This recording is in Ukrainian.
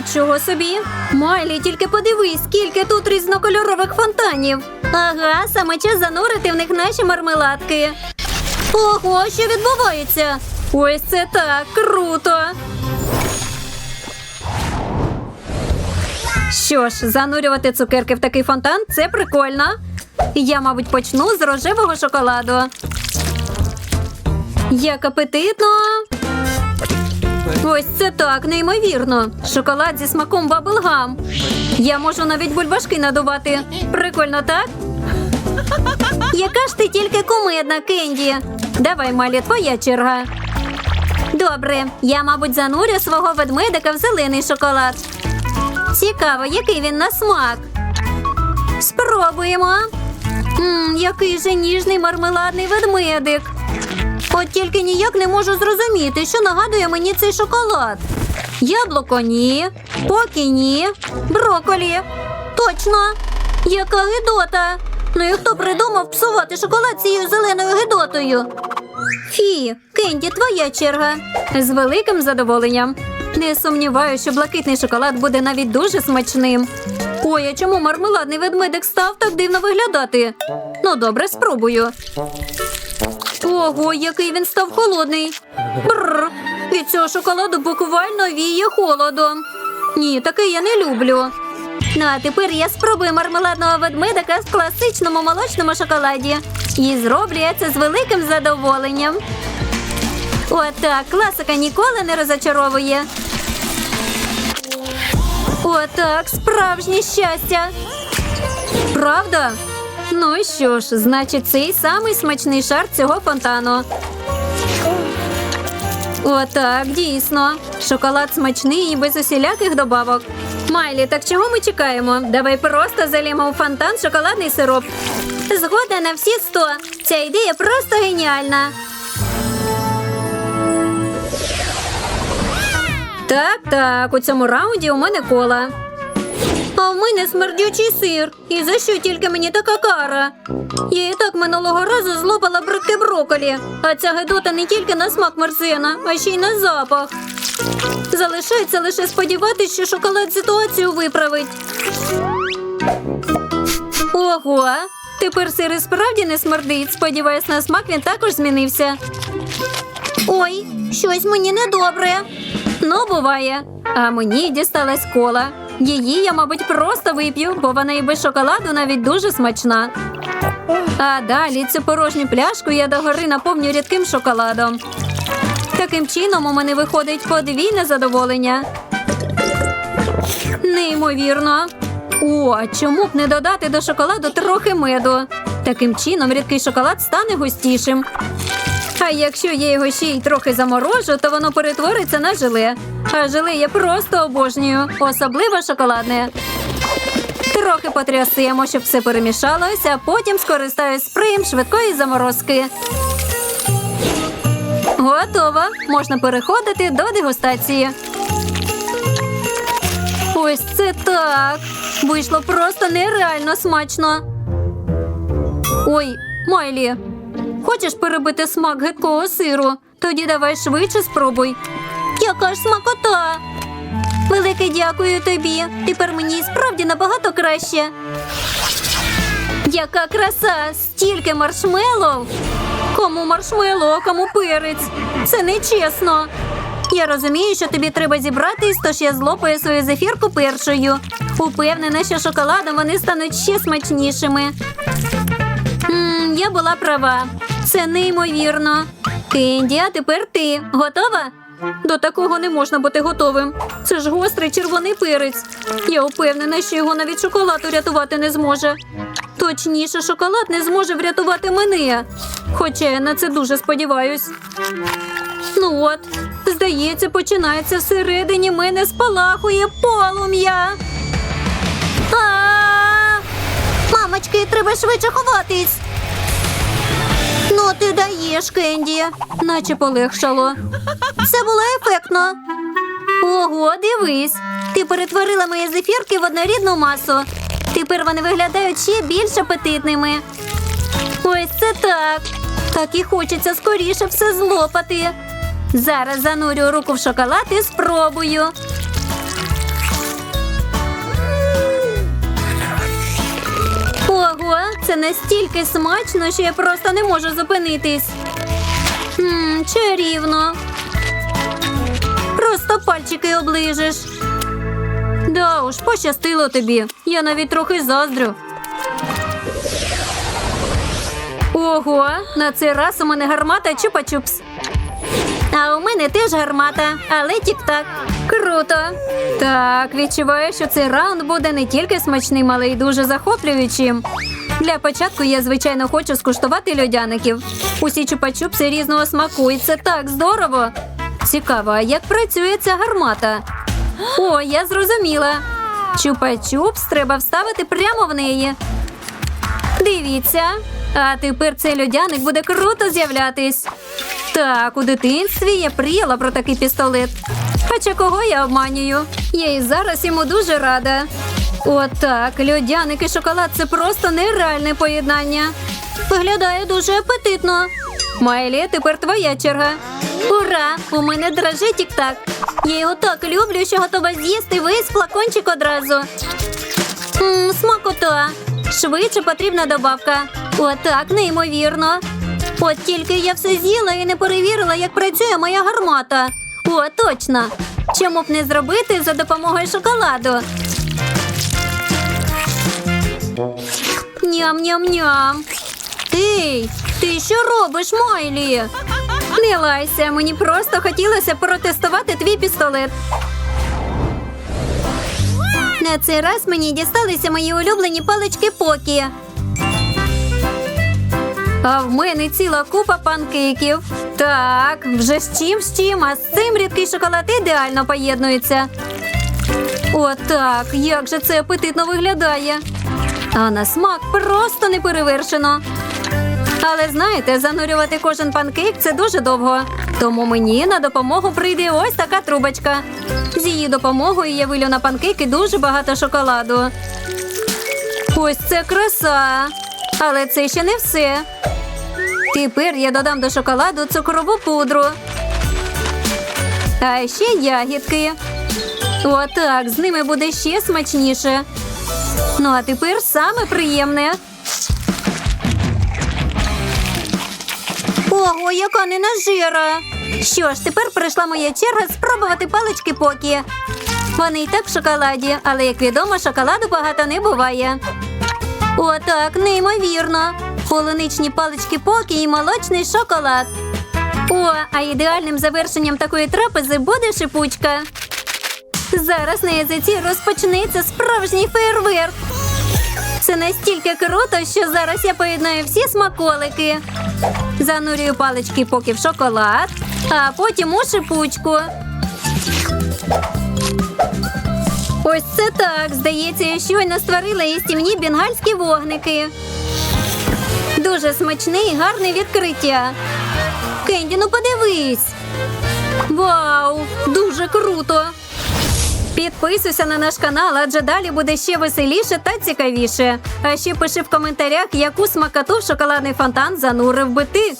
Нічого собі. Майлі, тільки подивись, скільки тут різнокольорових фонтанів. Ага, саме час занурити в них наші мармеладки. Ого, що відбувається? Ось це так круто. Що ж, занурювати цукерки в такий фонтан це прикольно. Я, мабуть, почну з рожевого шоколаду. Як апетитно. Ось це так, неймовірно. Шоколад зі смаком баблгам. Я можу навіть бульбашки надувати. Прикольно, так? Яка ж ти тільки кумедна, Кенді. Давай, Малі, твоя черга. Добре, я, мабуть, занурю свого ведмедика в зелений шоколад. Цікаво, який він на смак. Спробуємо. Мм, який же ніжний мармеладний ведмедик. От тільки ніяк не можу зрозуміти, що нагадує мені цей шоколад. Яблуко ні, поки ні, броколі. Точно. Яка гидота. Ну і хто придумав псувати шоколад цією зеленою гидотою? Фі, Кенді, твоя черга. З великим задоволенням. Не сумніваюся, що блакитний шоколад буде навіть дуже смачним. Ой, а чому мармеладний ведмедик став так дивно виглядати? Ну, добре, спробую. Ого, який він став холодний. Бррр, від цього шоколаду буквально віє холодом. Ні, такий я не люблю. Ну, а тепер я спробую мармеладного ведмедика в класичному молочному шоколаді. І зроблю я це з великим задоволенням. Отак, класика ніколи не розочаровує. Отак, справжнє щастя. Правда? Ну і що ж, значить, цей самий смачний шар цього фонтану. Отак, дійсно. Шоколад смачний і без усіляких добавок. Майлі, так чого ми чекаємо? Давай просто залімо у фонтан шоколадний сироп. Згода на всі сто. Ця ідея просто геніальна. Так, так, у цьому раунді у мене кола. А в мене смердючий сир. І за що тільки мені така кара? Я і так минулого разу злопала бридке броколі, а ця гидота не тільки на смак мерзена, а ще й на запах. Залишається лише сподіватися, що шоколад ситуацію виправить. Ого, тепер сир і справді не смердить. Сподіваюсь, на смак він також змінився. Ой, щось мені недобре. Ну, буває. А мені дісталась кола. Її я, мабуть, просто вип'ю, бо вона і без шоколаду навіть дуже смачна. А далі цю порожню пляшку я догори наповню рідким шоколадом. Таким чином у мене виходить подвійне задоволення. Неймовірно. О, чому б не додати до шоколаду трохи меду? Таким чином рідкий шоколад стане густішим. А якщо я його ще й трохи заморожу, то воно перетвориться на желе. А желе я просто обожнюю, особливо шоколадне. Трохи потрясемо, щоб все перемішалося, а потім скористаюсь спреєм швидкої заморозки. Готово. Можна переходити до дегустації. Ось це так. Вийшло просто нереально смачно. Ой, Майлі, хочеш перебити смак гидкого сиру? Тоді давай швидше спробуй. Яка ж смакота! Велике дякую тобі. Тепер мені справді набагато краще. Яка краса! Стільки маршмеллоу! Кому маршмеллоу, а кому перець? Це нечесно. Я розумію, що тобі треба зібратись, тож я злопаю свою зефірку першою. Упевнена, що шоколадом вони стануть ще смачнішими. М, я була права. Це неймовірно. Кенді, а тепер ти готова? До такого не можна бути готовим. Це ж гострий червоний перець. Я впевнена, що його навіть шоколад урятувати не зможе. Точніше, шоколад не зможе врятувати мене. Хоча я на це дуже сподіваюсь. Ну от, здається, починається всередині мене спалахує полум'я. Мамочки, треба швидше ховатись. Ти даєш, Кенді, наче полегшало. Це було ефектно. Ого, дивись. Ти перетворила мої зефірки в однорідну масу. Тепер вони виглядають ще більш апетитними. Ось це так. Так і хочеться скоріше все злопати. Зараз занурю руку в шоколад і спробую. Це настільки смачно, що я просто не можу зупинитись. Ммм, чарівно. Просто пальчики оближеш. Да уж, пощастило тобі. Я навіть трохи заздрю. Ого, на цей раз у мене гармата чупа-чупс. А у мене теж гармата, але тік-так. Круто. Так, відчуваю, що цей раунд буде не тільки смачним, але й дуже захоплюючим. Для початку я, звичайно, хочу скуштувати льодяників. Усі чупа-чупси різного смаку, і це так здорово. Цікаво, як працює ця гармата? О, я зрозуміла. Чупа-чупс треба вставити прямо в неї. Дивіться. А тепер цей льодяник буде круто з'являтись. Так, у дитинстві я пріяла про такий пістолет. Хоча кого я обманюю? Я і зараз йому дуже рада. Отак, льодяник і шоколад це просто нереальне поєднання. Виглядає дуже апетитно. Майлі, тепер твоя черга. Ура! У мене драже тік-так. Я його так люблю, що готова з'їсти весь флакончик одразу. Ммм, смакота. Швидше потрібна добавка. Отак, неймовірно. От тільки я все з'їла і не перевірила, як працює моя гармата. О, точно. Чому б не зробити за допомогою шоколаду? Ням-ням-ням. Ей, ти що робиш, Майлі? Не лайся, мені просто хотілося протестувати твій пістолет. На цей раз мені дісталися мої улюблені палички Покі. А в мене ціла купа панкейків. Так, вже з чим з чим, а з цим рідкий шоколад ідеально поєднується. Отак, як же це апетитно виглядає. А на смак просто не перевершено. Але знаєте, занурювати кожен панкейк це дуже довго. Тому мені на допомогу прийде ось така трубочка. З її допомогою я вилю на панкейки дуже багато шоколаду. Ось це краса. Але це ще не все. Тепер я додам до шоколаду цукрову пудру. А ще ягідки. Отак, з ними буде ще смачніше. Ну а тепер саме приємне. Ого, яка ненажира! Що ж, тепер прийшла моя черга спробувати палички покі. Вони і так в шоколаді, але, як відомо, шоколаду багато не буває. Отак, неймовірно. Полуничні палички покі і молочний шоколад. О, а ідеальним завершенням такої трапези буде шипучка. Зараз на язиці розпочнеться справжній фейерверк. Це настільки круто, що зараз я поєднаю всі смаколики. Занурюю палички поки в шоколад, а потім у шипучку. Ось це так. Здається, я щойно створила їстівні бенгальські вогники. Дуже смачне і гарне відкриття. Кенді, ну подивись. Вау! Дуже круто! Підписуйся на наш канал, адже далі буде ще веселіше та цікавіше. А ще пиши в коментарях, яку смакоту в шоколадний фонтан занурив би ти.